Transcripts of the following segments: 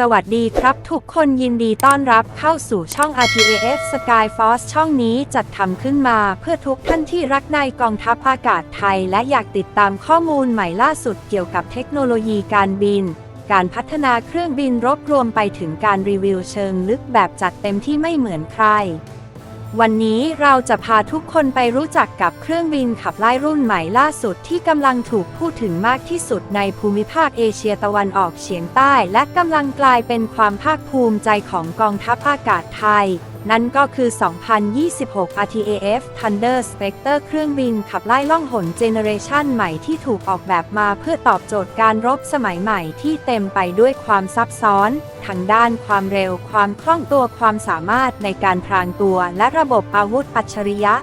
สวัสดีครับทุกคนยินดีต้อนรับเข้าสู่ช่อง RTAF Sky Force ช่องนี้จัดทำขึ้นมาเพื่อทุกท่านที่รักในกองทัพอากาศไทย และอยากติดตามข้อมูลใหม่ล่าสุดเกี่ยวกับเทคโนโลยีการบิน การพัฒนาเครื่องบินรบรวมไปถึงการรีวิวเชิงลึกแบบจัดเต็มที่ไม่เหมือนใคร วันนี้เราจะพาทุกคนไปรู้จักกับเครื่องบินขับไล่รุ่นใหม่ล่าสุดที่กำลังถูกพูดถึงมากที่สุดในภูมิภาคเอเชียตะวันออกเฉียงใต้ และกำลังกลายเป็นความภาคภูมิใจของกองทัพอากาศไทย นั่นก็คือ 2026 RTAF Thunder Spectre เครื่องบินขับไล่ล่องหนเจเนเรชันใหม่ที่ถูกออกแบบมาเพื่อตอบโจทย์การรบสมัยใหม่ที่เต็มไปด้วยความซับซ้อนทางด้านความเร็ว ความคล่องตัว ความสามารถในการพรางตัว และระบบอาวุธอัจฉริยะ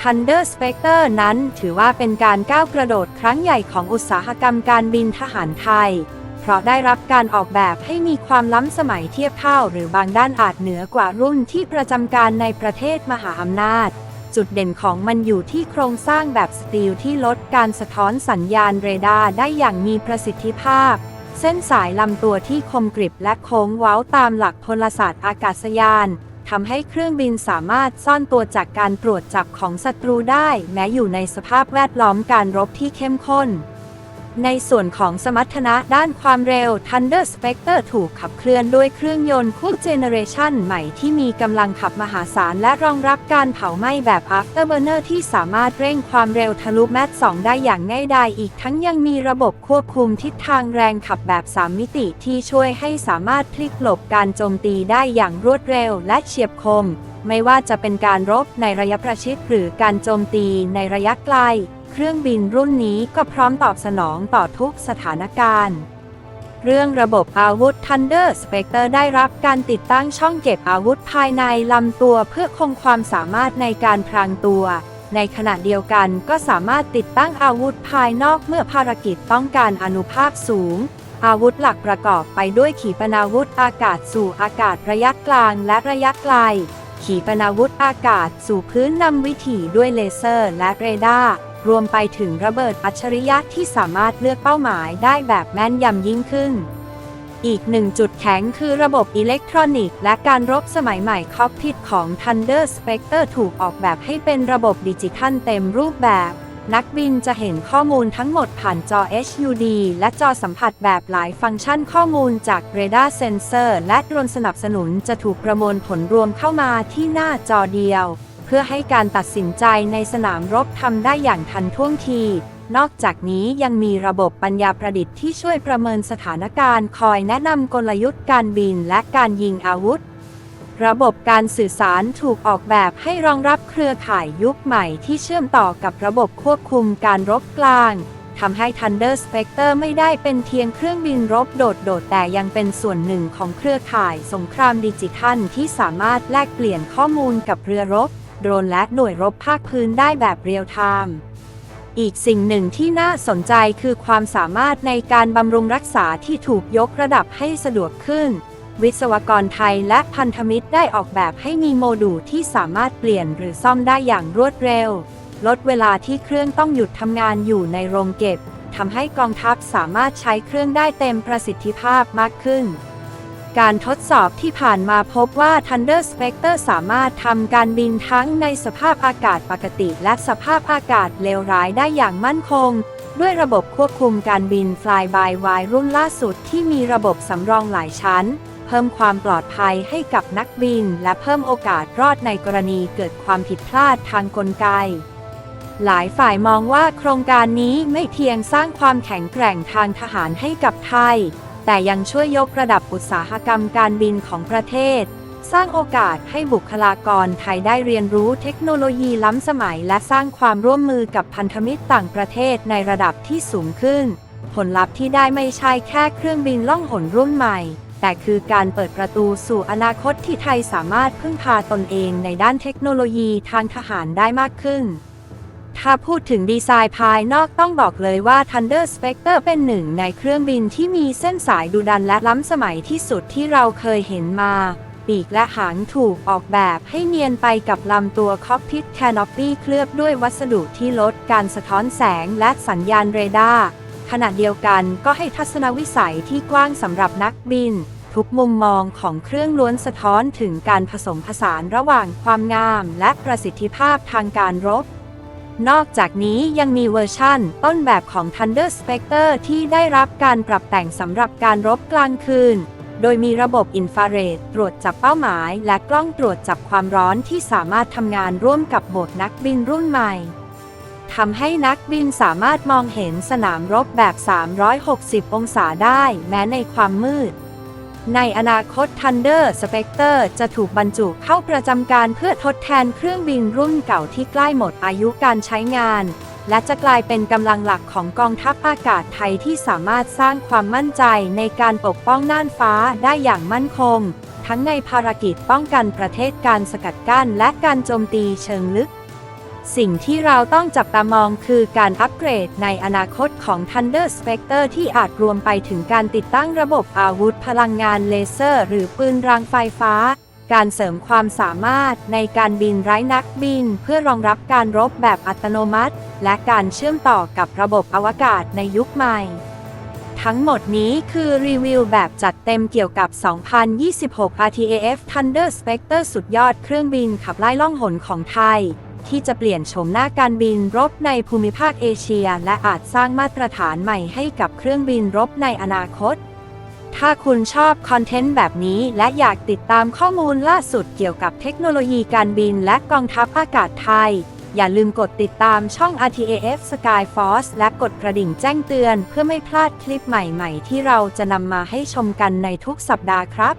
Thunder Spectre นั้นถือว่าเป็นการก้าวกระโดดครั้งใหญ่ของอุตสาหกรรมการบินทหารไทย เพราะได้รับการออกแบบให้มีความล้ำสมัยเทียบเท่าหรือบางด้านอาจเหนือกว่ารุ่นที่ประจำการในประเทศมหาอำนาจ จุดเด่นของมันอยู่ที่โครงสร้างแบบสตีลที่ลดการสะท้อนสัญญาณเรดาร์ได้อย่างมีประสิทธิภาพ เส้นสายลำตัวที่คมกริบและโค้งเว้าตามหลักพลศาสตร์อากาศยานทำให้เครื่องบินสามารถซ่อนตัวจากการตรวจจับของศัตรูได้ แม้อยู่ในสภาพแวดล้อมการรบที่เข้มข้น ในส่วนของสมรรถนะด้านความเร็ว Thunder Spectre ถูกขับเคลื่อนด้วยเครื่องยนต์คู่เจเนเรชันใหม่ที่มีกำลังขับมหาศาลและรองรับการเผาไหม้แบบ Afterburner ที่สามารถเร่งความเร็วทะลุแมต2ได้อย่างง่ายดายอีกทั้งยังมีระบบควบคุมทิศทางแรงขับแบบ 3 มิติที่ช่วยให้สามารถพลิกหลบการโจมตีได้อย่างรวดเร็วและเฉียบคม ไม่ว่าจะเป็นการรบในระยะประชิดหรือการโจมตีในระยะไกล เครื่องบินรุ่นนี้ก็พร้อมตอบสนองต่อทุกสถานการณ์ เรื่องระบบอาวุธ Thunder Spectre ได้รับการติดตั้งช่องเก็บอาวุธภายในลำตัวเพื่อคงความสามารถในการพรางตัว ในขณะเดียวกันก็สามารถติดตั้งอาวุธภายนอกเมื่อภารกิจต้องการอนุภาพสูง อาวุธหลักประกอบไปด้วยขีปนาวุธอากาศสู่อากาศระยะกลางและระยะไกลขีปนาวุธอากาศสู่พื้นนำวิถีด้วยเลเซอร์และเรดาร์ รวมไปถึงระเบิดอัจฉริยะที่สามารถเลือกเป้าหมายได้แบบแม่นยำยิ่งขึ้น อีกหนึ่งจุดแข็งคือระบบอิเล็กทรอนิกส์และการรบสมัยใหม่คอกพิทของ Thunder Spectre ถูกออกแบบให้เป็นระบบดิจิทัลเต็มรูปแบบ นักบินจะเห็นข้อมูลทั้งหมดผ่านจอ HUD และจอสัมผัสแบบหลายฟังก์ชันข้อมูลจากเรดาร์เซนเซอร์และโดรนสนับสนุนจะถูกประมวลผลรวมเข้ามาที่หน้าจอเดียว พื่อให้การตัดสินใจในสนามรบทำได้อย่างทันท่วงที นอกจากนี้ยังมีระบบปัญญาประดิษฐ์ที่ช่วยประเมินสถานการณ์ คอยแนะนำกลยุทธ์การบินและการยิงอาวุธ ระบบการสื่อสารถูกออกแบบให้รองรับเครือข่ายยุคใหม่ที่เชื่อมต่อกับระบบควบคุมการรบกลางทำให้ Thunder Spectre ไม่ได้เป็นเพียงเครื่องบินรบโดดๆ แต่ยังเป็นส่วนหนึ่งของเครือข่ายสงครามดิจิทัลที่สามารถแลกเปลี่ยนข้อมูลกับเรือรบ โดรนและหน่วยรบภาคพื้นได้แบบเรียลไทม์อีกสิ่งหนึ่งที่น่าสนใจคือความสามารถในการบำรุงรักษาที่ถูกยกระดับให้สะดวกขึ้น วิศวกรไทยและพันธมิตรได้ออกแบบให้มีโมดูลที่สามารถเปลี่ยนหรือซ่อมได้อย่างรวดเร็ว ลดเวลาที่เครื่องต้องหยุดทำงานอยู่ในโรงเก็บทำให้กองทัพสามารถใช้เครื่องได้เต็มประสิทธิภาพมากขึ้น การทดสอบที่ผ่านมาพบว่า Thunder Spectre สามารถทำการบินทั้งในสภาพอากาศปกติ และสภาพอากาศเลวร้ายได้อย่างมั่นคง ด้วยระบบควบคุมการบิน Fly by Wire รุ่นล่าสุดที่มีระบบสำรองหลายชั้น เพิ่มความปลอดภัยให้กับนักบิน และเพิ่มโอกาสรอดในกรณีเกิดความผิดพลาดทางกลไกหลายฝ่ายมองว่าโครงการนี้ไม่เพียงสร้างความแข็งแกร่งทางทหารให้กับไทย แต่ยังช่วยยกระดับอุตสาหกรรมการบินของประเทศ สร้างโอกาสให้บุคลากรไทยได้เรียนรู้เทคโนโลยีล้ำสมัย และสร้างความร่วมมือกับพันธมิตรต่างประเทศในระดับที่สูงขึ้น ผลลัพธ์ที่ได้ไม่ใช่แค่เครื่องบินล่องหนรุ่นใหม่ แต่คือการเปิดประตูสู่อนาคตที่ไทยสามารถพึ่งพาตนเองในด้านเทคโนโลยีทางทหารได้มากขึ้น ถ้าพูดถึงดีไซน์ภายนอกต้องบอกเลยว่า Thunder Spectre เป็นหนึ่งในเครื่องบินที่มีเส้นสายดุดันและล้ำสมัยที่สุดที่เราเคยเห็นมา ปีกและหางถูกออกแบบให้เนียนไปกับลำตัวคอกพิทแคนอปปี้เคลือบด้วยวัสดุที่ลดการสะท้อนแสงและสัญญาณเรดาร์ขณะเดียวกันก็ให้ทัศนวิสัยที่กว้างสำหรับนักบิน ทุกมุมมองของเครื่องล้วนสะท้อนถึงการผสมผสานระหว่างความงามและประสิทธิภาพทางการรบ นอกจากนี้ยังมีเวอร์ชั่น ต้นแบบของ Thunder Spectre ที่ได้รับการปรับแต่งสำหรับการรบกลางคืน โดยมีระบบอินฟราเรดตรวจจับเป้าหมาย และกล้องตรวจจับความร้อนที่สามารถทำงานร่วมกับโบสนักบินรุ่นใหม่ทำให้นักบินสามารถมองเห็นสนามรบแบบ 360 องศาได้ แม้ในความมืด ในอนาคต Thunder Spectre จะถูกบรรจุเข้าประจำการเพื่อทดแทนเครื่องบินรุ่นเก่าที่ใกล้หมดอายุการใช้งาน และจะกลายเป็นกำลังหลักของกองทัพอากาศไทยที่สามารถสร้างความมั่นใจในการปกป้องน่านฟ้าได้อย่างมั่นคง ทั้งในภารกิจป้องกันประเทศการสกัดกั้นและการโจมตีเชิงลึก สิ่งที่เราต้องจับตามองคือการอัปเกรดในอนาคตของ Thunder Spectre ที่อาจรวมไปถึงการติดตั้งระบบอาวุธพลังงานเลเซอร์ หรือปืนรางไฟฟ้า การเสริมความสามารถในการบินไร้นักบิน เพื่อรองรับการรบแบบอัตโนมัติ และการเชื่อมต่อกับระบบอวกาศในยุคใหม่ ทั้งหมดนี้คือรีวิวแบบจัดเต็มเกี่ยวกับ 2026 RTAF Thunder Spectre สุดยอดเครื่องบินขับไล่ล่องหนของไทย ที่จะเปลี่ยนโฉมหน้าการบินรบในภูมิภาคเอเชีย และอาจสร้างมาตรฐานใหม่ให้กับเครื่องบินรบในอนาคต ถ้าคุณชอบคอนเทนต์แบบนี้และอยากติดตามข้อมูลล่าสุดเกี่ยวกับเทคโนโลยีการบินและกองทัพอากาศไทย อย่าลืมกดติดตามช่อง RTAF Sky Force และกดกระดิ่งแจ้งเตือน เพื่อไม่พลาดคลิปใหม่ๆ ที่เราจะนำมาให้ชมกันในทุกสัปดาห์ครับ